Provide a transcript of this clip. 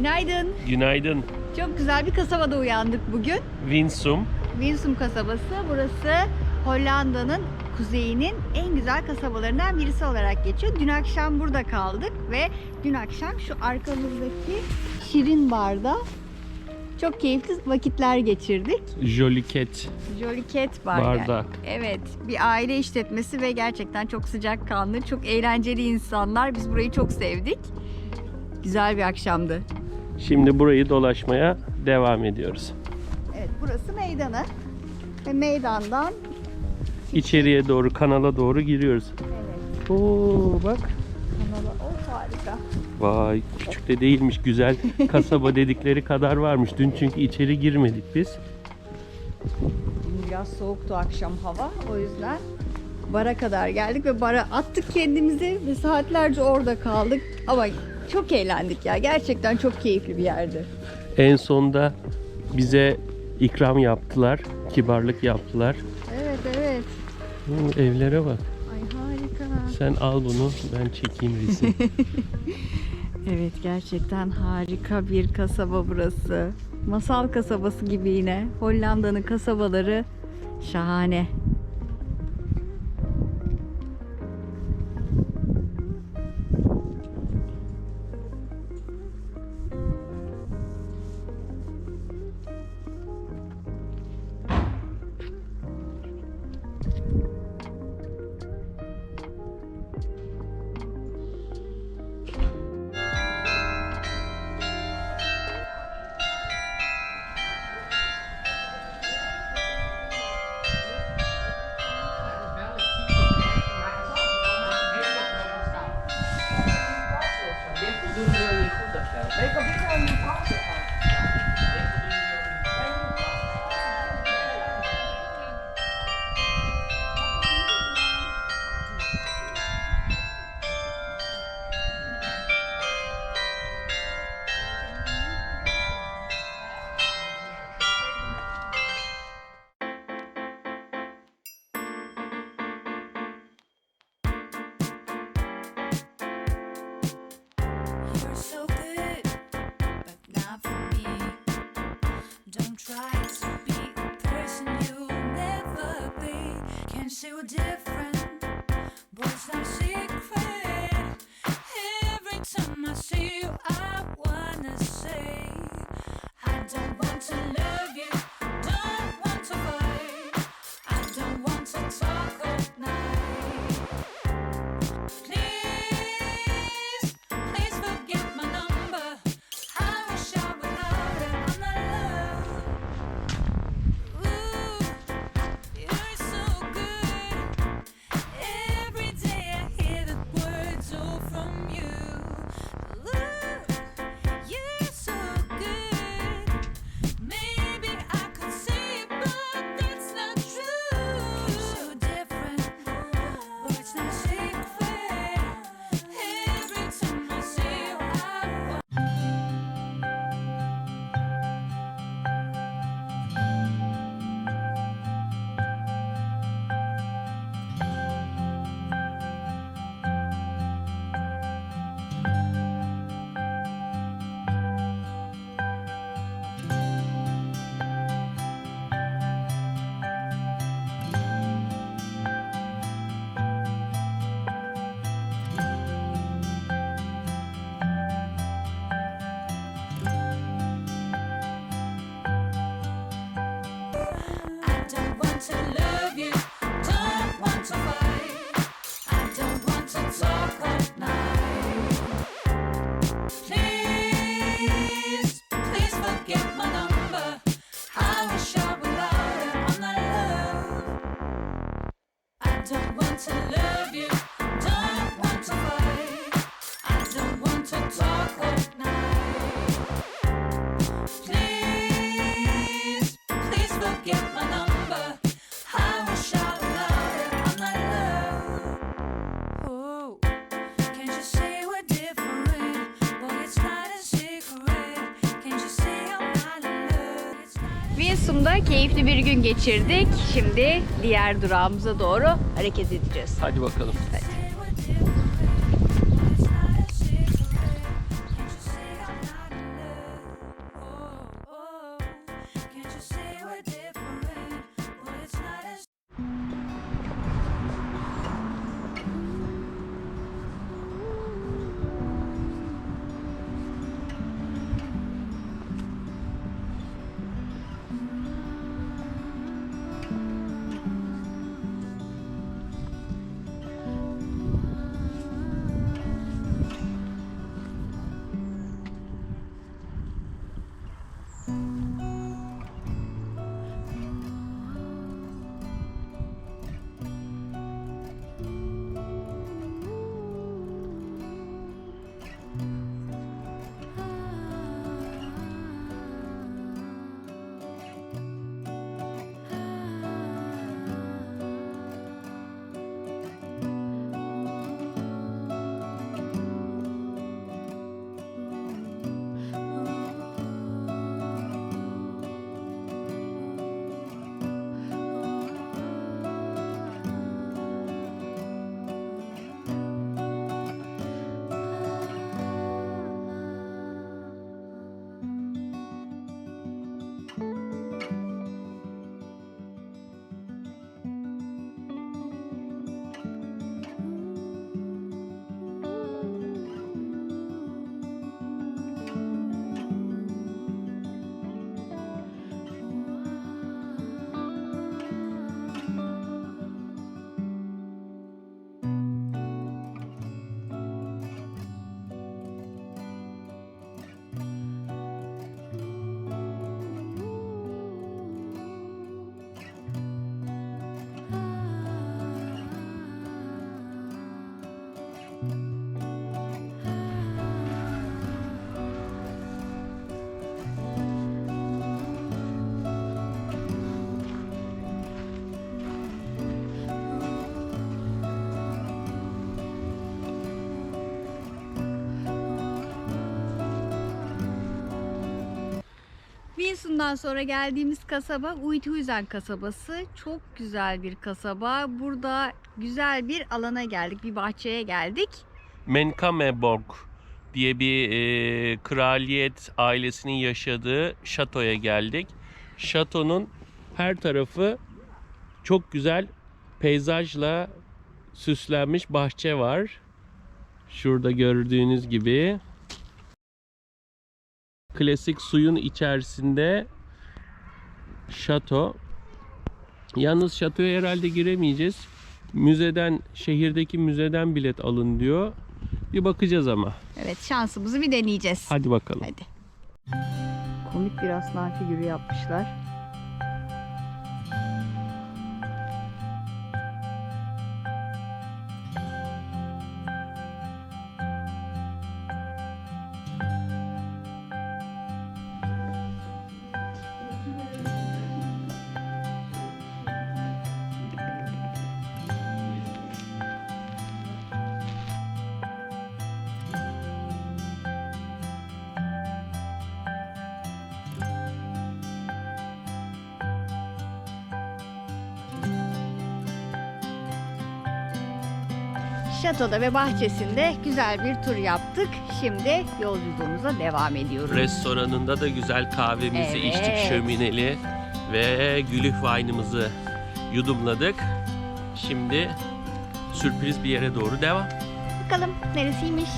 Günaydın. Günaydın. Çok güzel bir kasabada uyandık bugün. Winsum. Winsum kasabası. Burası Hollanda'nın kuzeyinin en güzel kasabalarından birisi olarak geçiyor. Dün akşam burada kaldık ve dün akşam şu arkamızdaki Şirin Bar'da çok keyifli vakitler geçirdik. Jolly Cat Bar. Barda. Evet, bir aile işletmesi ve gerçekten çok sıcakkanlı, çok eğlenceli insanlar. Biz burayı çok sevdik. Güzel bir akşamdı. Şimdi burayı dolaşmaya devam ediyoruz. Evet, burası meydanı. Ve meydandan İçeriye doğru, kanala doğru giriyoruz. evet, Oo bak. kanala. Oh harika. Vay küçük de değilmiş. Güzel kasaba dedikleri kadar varmış. Dün çünkü içeri girmedik biz. Biraz soğuktu akşam hava. O yüzden bara kadar geldik ve bara attık kendimizi ve saatlerce orada kaldık. Ama çok eğlendik ya. Gerçekten çok keyifli bir yerdi. En sonda bize ikram yaptılar. Kibarlık yaptılar. Evet evet. Hı, evlere bak. Ay harika. Sen al bunu ben çekeyim resim. Evet gerçekten harika bir kasaba burası. Masal kasabası gibi yine. Hollanda'nın kasabaları şahane. Gün geçirdik. Şimdi diğer durağımıza doğru hareket edeceğiz. Hadi bakalım. Hadi. Wilson'dan sonra geldiğimiz kasaba Uithuizen kasabası. Çok güzel bir kasaba. Burada güzel bir alana geldik, bir bahçeye geldik. Menkameborg diye bir e, kraliyet ailesinin yaşadığı şatoya geldik. Şatonun her tarafı çok güzel peyzajla süslenmiş bahçe var. Şurada gördüğünüz gibi klasik suyun içerisinde şato. Yalnız şatoya herhalde giremeyeceğiz. Müzeden, şehirdeki müzeden bilet alın diyor. Bir bakacağız ama. Evet, şansımızı bir deneyeceğiz. Hadi bakalım. Hadi. Komik bir aslan figürü yapmışlar. Şatoda ve bahçesinde güzel bir tur yaptık. Şimdi yolculuğumuza devam ediyoruz. Restoranında da güzel kahvemizi Evet. içtik şömineli ve gülüh wine'ımızı yudumladık. Şimdi sürpriz bir yere doğru devam. Bakalım neresiymiş?